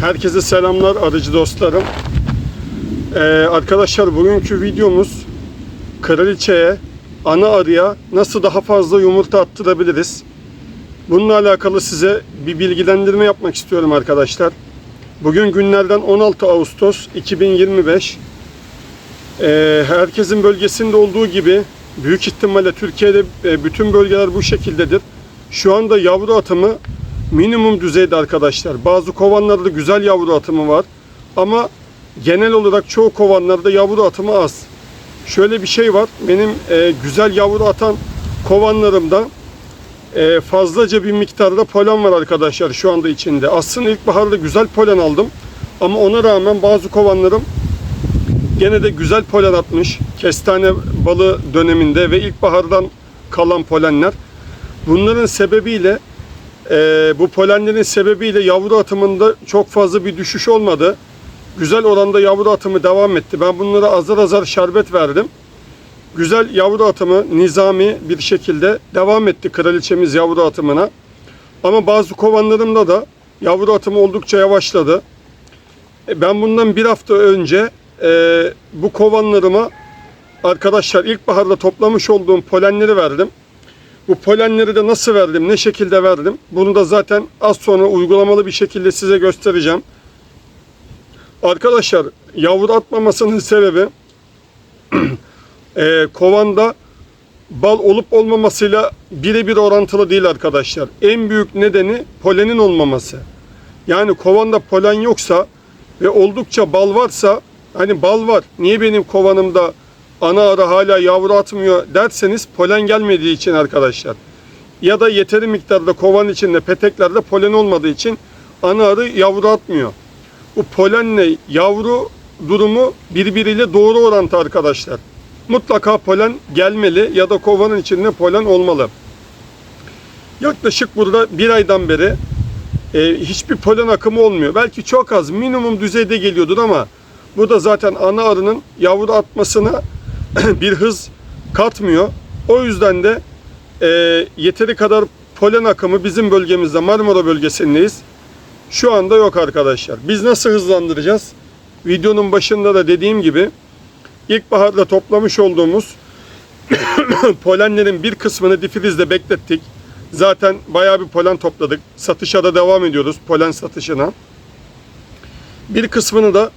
Herkese selamlar arıcı dostlarım. Ee, arkadaşlar bugünkü videomuz kraliçeye, ana arıya nasıl daha fazla yumurta attırabiliriz? Bununla alakalı size bir bilgilendirme yapmak istiyorum arkadaşlar. Bugün günlerden 16 Ağustos 2025. Ee, herkesin bölgesinde olduğu gibi büyük ihtimalle Türkiye'de e, bütün bölgeler bu şekildedir. Şu anda yavru atımı minimum düzeyde arkadaşlar. Bazı kovanlarda güzel yavru atımı var. Ama genel olarak çoğu kovanlarda yavru atımı az. Şöyle bir şey var. Benim e, güzel yavru atan kovanlarımda e, fazlaca bir miktarda polen var arkadaşlar şu anda içinde. Aslında ilkbaharda güzel polen aldım. Ama ona rağmen bazı kovanlarım gene de güzel polen atmış. Kestane balı döneminde ve ilkbahardan kalan polenler. Bunların sebebiyle e, bu polenlerin sebebiyle yavru atımında çok fazla bir düşüş olmadı. Güzel oranda yavru atımı devam etti. Ben bunlara azar azar şerbet verdim. Güzel yavru atımı nizami bir şekilde devam etti kraliçemiz yavru atımına. Ama bazı kovanlarımda da yavru atımı oldukça yavaşladı. E, Ben bundan bir hafta önce e, bu kovanlarıma arkadaşlar ilkbaharda toplamış olduğum polenleri verdim. Bu polenleri de nasıl verdim, ne şekilde verdim? Bunu da zaten az sonra uygulamalı bir şekilde size göstereceğim. Arkadaşlar yavru atmamasının sebebi e, kovanda bal olup olmamasıyla birebir orantılı değil arkadaşlar. En büyük nedeni polenin olmaması. Yani kovanda polen yoksa ve oldukça bal varsa hani bal var. Niye benim kovanımda ana arı hala yavru atmıyor derseniz polen gelmediği için arkadaşlar. Ya da yeteri miktarda kovan içinde peteklerde polen olmadığı için ana arı yavru atmıyor. Bu polenle yavru durumu birbiriyle doğru orantı arkadaşlar. Mutlaka polen gelmeli ya da kovanın içinde polen olmalı. Yaklaşık burada bir aydan beri e, hiçbir polen akımı olmuyor. Belki çok az minimum düzeyde geliyordur ama bu da zaten ana arının yavru atmasına bir hız katmıyor. O yüzden de e, yeteri kadar polen akımı bizim bölgemizde Marmara bölgesindeyiz. Şu anda yok arkadaşlar. Biz nasıl hızlandıracağız? Videonun başında da dediğim gibi ilkbaharda toplamış olduğumuz polenlerin bir kısmını difrizde beklettik. Zaten bayağı bir polen topladık. Satışa da devam ediyoruz polen satışına. Bir kısmını da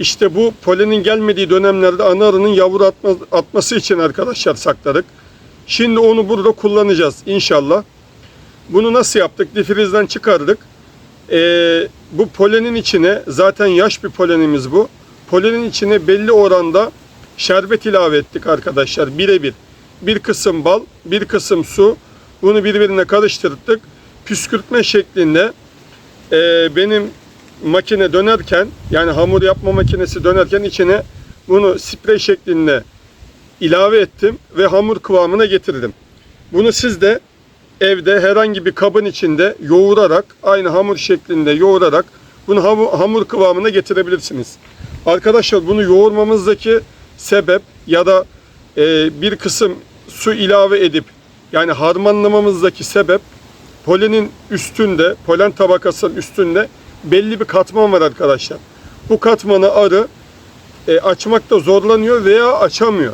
işte bu polenin gelmediği dönemlerde ana arının yavru atma, atması için arkadaşlar sakladık. Şimdi onu burada kullanacağız inşallah. Bunu nasıl yaptık? Difrizden çıkardık. Ee, bu polenin içine zaten yaş bir polenimiz bu. Polenin içine belli oranda şerbet ilave ettik arkadaşlar birebir. Bir kısım bal, bir kısım su. Bunu birbirine karıştırdık. Püskürtme şeklinde e, benim makine dönerken yani hamur yapma makinesi dönerken içine bunu sprey şeklinde ilave ettim ve hamur kıvamına getirdim. Bunu siz de evde herhangi bir kabın içinde yoğurarak aynı hamur şeklinde yoğurarak bunu hamur, hamur kıvamına getirebilirsiniz. Arkadaşlar bunu yoğurmamızdaki sebep ya da e, bir kısım su ilave edip yani harmanlamamızdaki sebep polenin üstünde, polen tabakasının üstünde belli bir katman var arkadaşlar. Bu katmanı arı e, açmakta zorlanıyor veya açamıyor.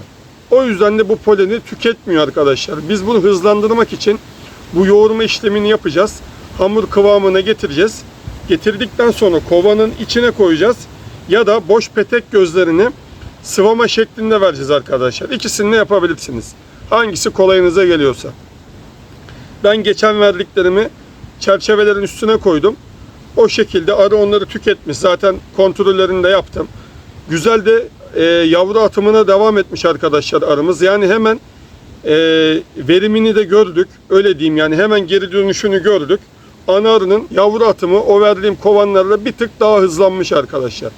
O yüzden de bu poleni tüketmiyor arkadaşlar. Biz bunu hızlandırmak için bu yoğurma işlemini yapacağız. Hamur kıvamına getireceğiz. Getirdikten sonra kovanın içine koyacağız. Ya da boş petek gözlerini sıvama şeklinde vereceğiz arkadaşlar. İkisini de yapabilirsiniz. Hangisi kolayınıza geliyorsa. Ben geçen verdiklerimi çerçevelerin üstüne koydum. O şekilde arı onları tüketmiş. Zaten kontrollerini de yaptım. Güzel de e, yavru atımına devam etmiş arkadaşlar arımız. Yani hemen e, verimini de gördük. Öyle diyeyim yani hemen geri dönüşünü gördük. Ana arının yavru atımı o verdiğim kovanlarla bir tık daha hızlanmış arkadaşlar.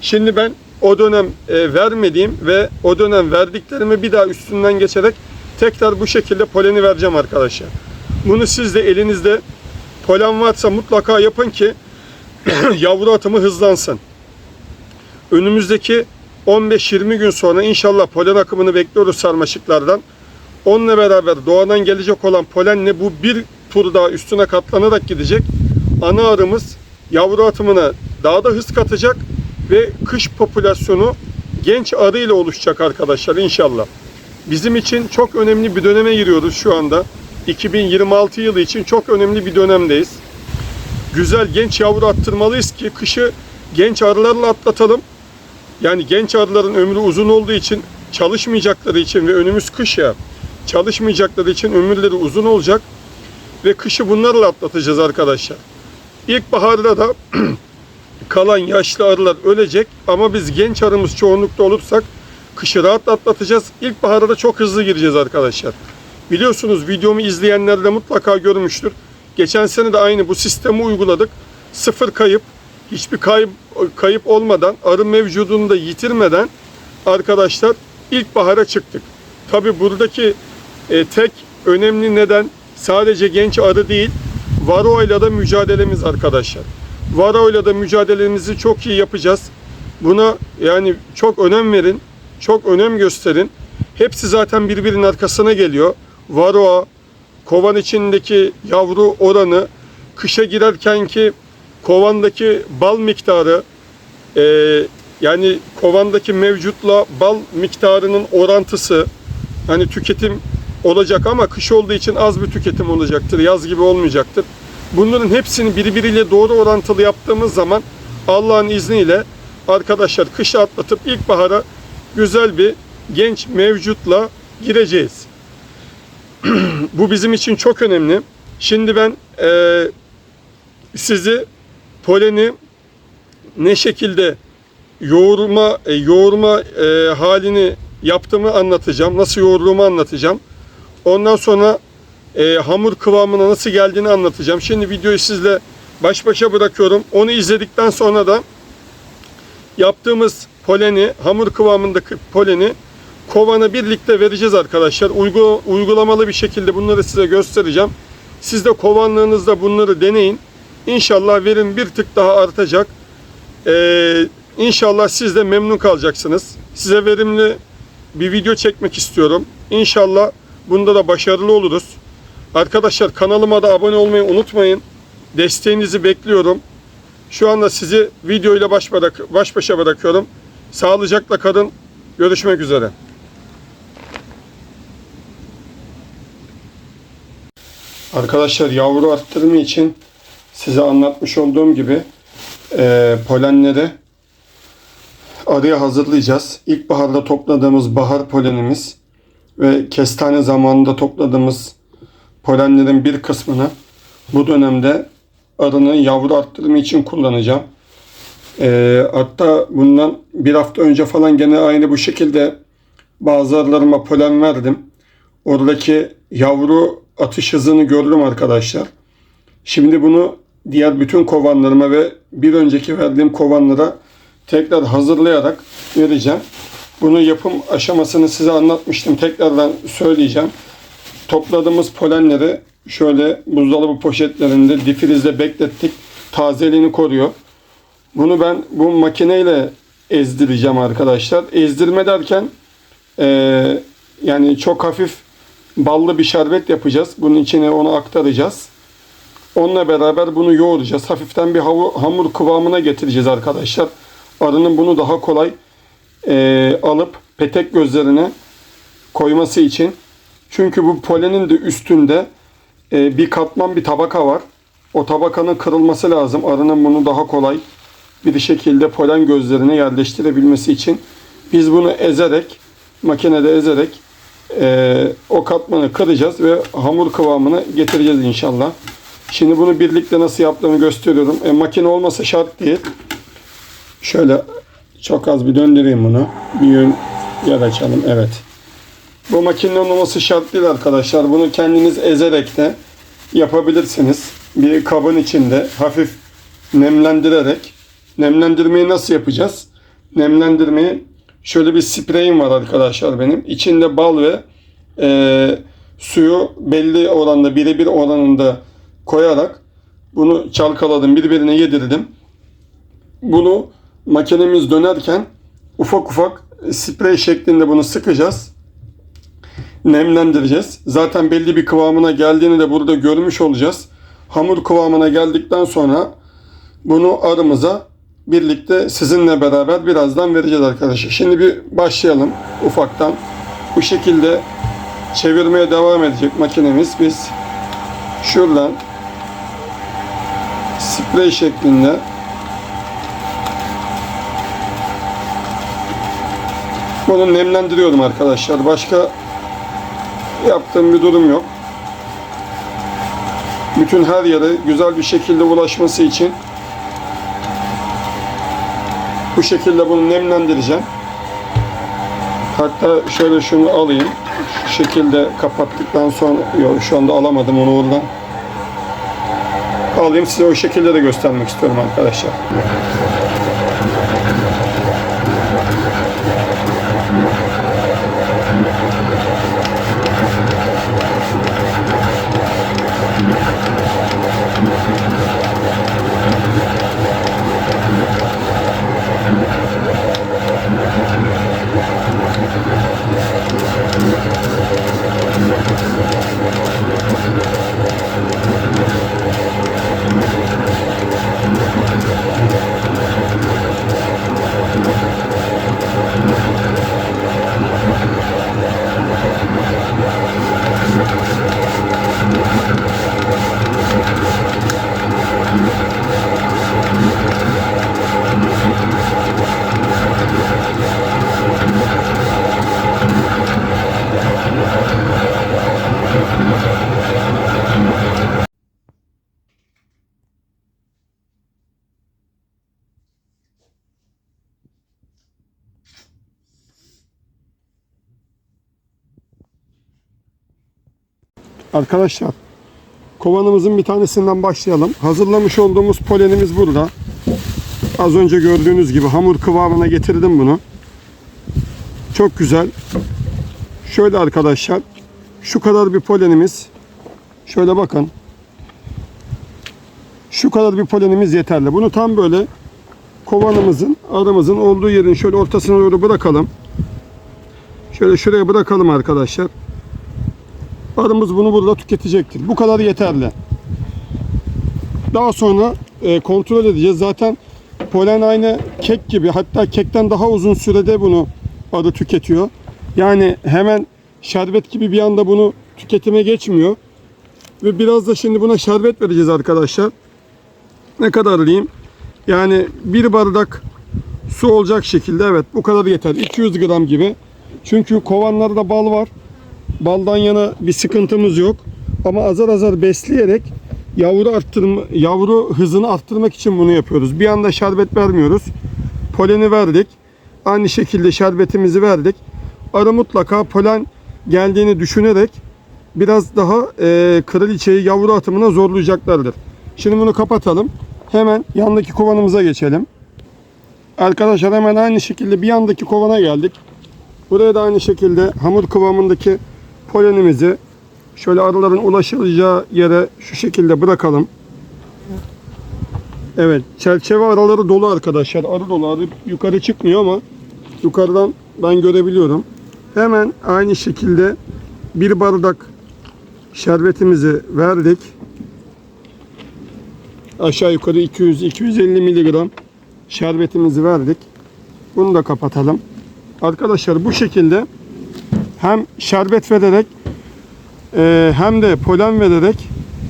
Şimdi ben o dönem e, vermediğim ve o dönem verdiklerimi bir daha üstünden geçerek tekrar bu şekilde poleni vereceğim arkadaşlar. Bunu siz de elinizde polen varsa mutlaka yapın ki yavru atımı hızlansın. Önümüzdeki 15-20 gün sonra inşallah polen akımını bekliyoruz sarmaşıklardan. Onunla beraber doğadan gelecek olan polenle bu bir tur daha üstüne katlanarak gidecek. Ana arımız yavru atımına daha da hız katacak ve kış popülasyonu genç arı ile oluşacak arkadaşlar inşallah. Bizim için çok önemli bir döneme giriyoruz şu anda. 2026 yılı için çok önemli bir dönemdeyiz. Güzel genç yavru attırmalıyız ki kışı genç arılarla atlatalım. Yani genç arıların ömrü uzun olduğu için çalışmayacakları için ve önümüz kış ya çalışmayacakları için ömürleri uzun olacak ve kışı bunlarla atlatacağız arkadaşlar. İlkbaharda da kalan yaşlı arılar ölecek ama biz genç arımız çoğunlukta olursak kışı rahat atlatacağız. İlkbaharda da çok hızlı gireceğiz arkadaşlar. Biliyorsunuz videomu izleyenler de mutlaka görmüştür. Geçen sene de aynı bu sistemi uyguladık. Sıfır kayıp, hiçbir kayıp, kayıp olmadan, arı mevcudunu da yitirmeden arkadaşlar ilkbahara çıktık. Tabi buradaki e, tek önemli neden sadece genç arı değil, varoyla da mücadelemiz arkadaşlar. Varoyla da mücadelemizi çok iyi yapacağız. Buna yani çok önem verin, çok önem gösterin. Hepsi zaten birbirinin arkasına geliyor. Varoa, kovan içindeki yavru oranı, kışa girerkenki kovandaki bal miktarı, e, yani kovandaki mevcutla bal miktarının orantısı, hani tüketim olacak ama kış olduğu için az bir tüketim olacaktır, yaz gibi olmayacaktır. Bunların hepsini birbiriyle doğru orantılı yaptığımız zaman Allah'ın izniyle arkadaşlar kışı atlatıp ilkbahara güzel bir genç mevcutla gireceğiz. Bu bizim için çok önemli. Şimdi ben e, sizi poleni ne şekilde yoğurma e, yoğurma e, halini yaptığımı anlatacağım. Nasıl yoğurduğumu anlatacağım. Ondan sonra e, hamur kıvamına nasıl geldiğini anlatacağım. Şimdi videoyu sizle baş başa bırakıyorum. Onu izledikten sonra da yaptığımız poleni, hamur kıvamındaki poleni kovana birlikte vereceğiz arkadaşlar. Uygu, uygulamalı bir şekilde bunları size göstereceğim. Siz de kovanlığınızda bunları deneyin. İnşallah verim bir tık daha artacak. Ee, inşallah siz de memnun kalacaksınız. Size verimli bir video çekmek istiyorum. İnşallah bunda da başarılı oluruz. Arkadaşlar kanalıma da abone olmayı unutmayın. Desteğinizi bekliyorum. Şu anda sizi videoyla baş, bırak, baş başa bırakıyorum. Sağlıcakla kalın. Görüşmek üzere. Arkadaşlar yavru arttırımı için size anlatmış olduğum gibi e, polenleri arıya hazırlayacağız. İlkbaharda topladığımız bahar polenimiz ve kestane zamanında topladığımız polenlerin bir kısmını bu dönemde arının yavru arttırımı için kullanacağım. E, hatta bundan bir hafta önce falan gene aynı bu şekilde bazı arılarıma polen verdim. Oradaki yavru atış hızını gördüm arkadaşlar. Şimdi bunu diğer bütün kovanlarıma ve bir önceki verdiğim kovanlara tekrar hazırlayarak vereceğim. Bunu yapım aşamasını size anlatmıştım. Tekrardan söyleyeceğim. Topladığımız polenleri şöyle buzdolabı poşetlerinde difrizde beklettik. Tazeliğini koruyor. Bunu ben bu makineyle ezdireceğim arkadaşlar. Ezdirme derken eee, yani çok hafif ballı bir şerbet yapacağız. Bunun içine onu aktaracağız. Onunla beraber bunu yoğuracağız. Hafiften bir hamur kıvamına getireceğiz arkadaşlar. Arının bunu daha kolay eee, alıp petek gözlerine koyması için. Çünkü bu polenin de üstünde eee, bir katman bir tabaka var. O tabakanın kırılması lazım. Arının bunu daha kolay bir şekilde polen gözlerine yerleştirebilmesi için. Biz bunu ezerek, makinede ezerek eee, o katmanı kıracağız ve hamur kıvamına getireceğiz inşallah. Şimdi bunu birlikte nasıl yaptığımı gösteriyorum. E, makine olmasa şart değil. Şöyle çok az bir döndüreyim bunu. Bir yön yer açalım. Evet. Bu makinenin olması şart değil arkadaşlar. Bunu kendiniz ezerek de yapabilirsiniz. Bir kabın içinde hafif nemlendirerek. Nemlendirmeyi nasıl yapacağız? Nemlendirmeyi şöyle bir spreyim var arkadaşlar benim. İçinde bal ve e, suyu belli oranda birebir oranında koyarak bunu çalkaladım birbirine yedirdim. Bunu makinemiz dönerken ufak ufak sprey şeklinde bunu sıkacağız. Nemlendireceğiz. Zaten belli bir kıvamına geldiğini de burada görmüş olacağız. Hamur kıvamına geldikten sonra bunu arımıza birlikte sizinle beraber birazdan vereceğiz arkadaşlar. Şimdi bir başlayalım ufaktan. Bu şekilde çevirmeye devam edecek makinemiz. Biz şuradan sprey şeklinde bunu nemlendiriyorum arkadaşlar. Başka yaptığım bir durum yok. Bütün her yere güzel bir şekilde ulaşması için bu şekilde bunu nemlendireceğim. Hatta şöyle şunu alayım. Şu şekilde kapattıktan sonra yok şu anda alamadım onu oradan. Alayım size o şekilde de göstermek istiyorum arkadaşlar. Arkadaşlar kovanımızın bir tanesinden başlayalım. Hazırlamış olduğumuz polenimiz burada. Az önce gördüğünüz gibi hamur kıvamına getirdim bunu. Çok güzel. Şöyle arkadaşlar şu kadar bir polenimiz. Şöyle bakın. Şu kadar bir polenimiz yeterli. Bunu tam böyle kovanımızın, arımızın olduğu yerin şöyle ortasına doğru bırakalım. Şöyle şuraya bırakalım arkadaşlar. Arımız bunu burada tüketecektir. Bu kadar yeterli. Daha sonra e, kontrol edeceğiz. Zaten polen aynı kek gibi hatta kekten daha uzun sürede bunu arı tüketiyor. Yani hemen şerbet gibi bir anda bunu tüketime geçmiyor. Ve biraz da şimdi buna şerbet vereceğiz arkadaşlar. Ne kadar diyeyim? Yani bir bardak su olacak şekilde evet bu kadar yeter. 200 gram gibi. Çünkü kovanlarda bal var. Baldan yana bir sıkıntımız yok. Ama azar azar besleyerek yavru arttırma, yavru hızını arttırmak için bunu yapıyoruz. Bir anda şerbet vermiyoruz. Poleni verdik. Aynı şekilde şerbetimizi verdik. Arı mutlaka polen geldiğini düşünerek biraz daha e, kraliçeyi yavru atımına zorlayacaklardır. Şimdi bunu kapatalım. Hemen yandaki kovanımıza geçelim. Arkadaşlar hemen aynı şekilde bir yandaki kovana geldik. Buraya da aynı şekilde hamur kıvamındaki polenimizi şöyle arıların ulaşacağı yere şu şekilde bırakalım. Evet, çerçeve araları dolu arkadaşlar. Arı dolu. Arı yukarı çıkmıyor ama yukarıdan ben görebiliyorum. Hemen aynı şekilde bir bardak şerbetimizi verdik. Aşağı yukarı 200-250 miligram şerbetimizi verdik. Bunu da kapatalım. Arkadaşlar bu şekilde hem şerbet vererek e, hem de polen vererek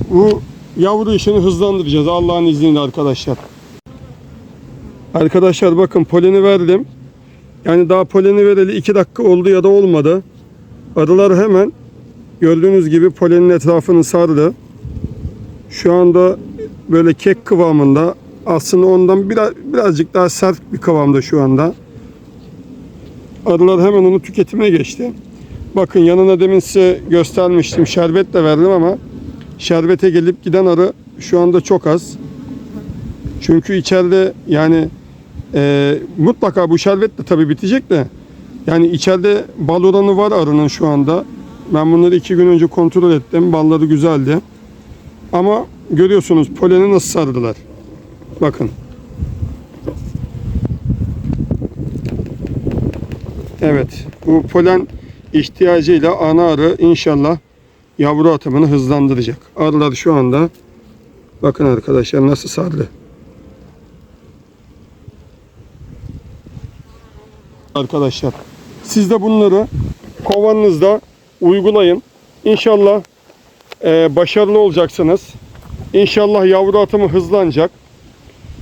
bu yavru işini hızlandıracağız Allah'ın izniyle arkadaşlar. Arkadaşlar bakın poleni verdim. Yani daha poleni vereli 2 dakika oldu ya da olmadı. Arılar hemen gördüğünüz gibi polenin etrafını sardı. Şu anda böyle kek kıvamında aslında ondan biraz, birazcık daha sert bir kıvamda şu anda. Arılar hemen onu tüketime geçti. Bakın yanına demin size göstermiştim. Şerbet de verdim ama şerbete gelip giden arı şu anda çok az. Çünkü içeride yani e, mutlaka bu şerbet de tabii bitecek de yani içeride bal oranı var arının şu anda. Ben bunları iki gün önce kontrol ettim. Balları güzeldi. Ama görüyorsunuz poleni nasıl sardılar. Bakın. Evet. Bu polen ihtiyacıyla ana arı inşallah yavru atımını hızlandıracak. Arılar şu anda bakın arkadaşlar nasıl sardı. arkadaşlar. Siz de bunları kovanınızda uygulayın. İnşallah e, başarılı olacaksınız. İnşallah yavru atımı hızlanacak.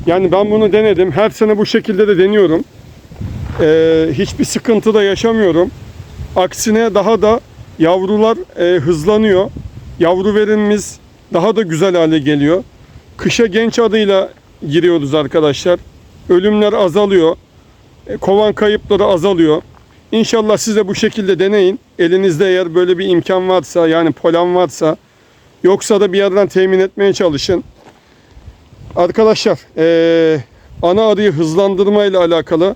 Yani ben bunu denedim. Her sene bu şekilde de deniyorum. E, hiçbir sıkıntı da yaşamıyorum. Aksine daha da yavrular e, hızlanıyor. Yavru verimimiz daha da güzel hale geliyor. Kışa genç adıyla giriyoruz arkadaşlar. Ölümler azalıyor. E, kovan kayıpları azalıyor. İnşallah siz de bu şekilde deneyin. Elinizde eğer böyle bir imkan varsa yani polen varsa yoksa da bir yerden temin etmeye çalışın. Arkadaşlar eee, ana arıyı hızlandırma ile alakalı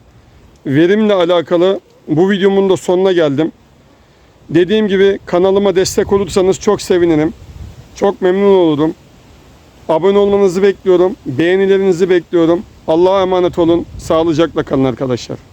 verimle alakalı bu videomun da sonuna geldim. Dediğim gibi kanalıma destek olursanız çok sevinirim. Çok memnun olurum. Abone olmanızı bekliyorum. Beğenilerinizi bekliyorum. Allah'a emanet olun. Sağlıcakla kalın arkadaşlar.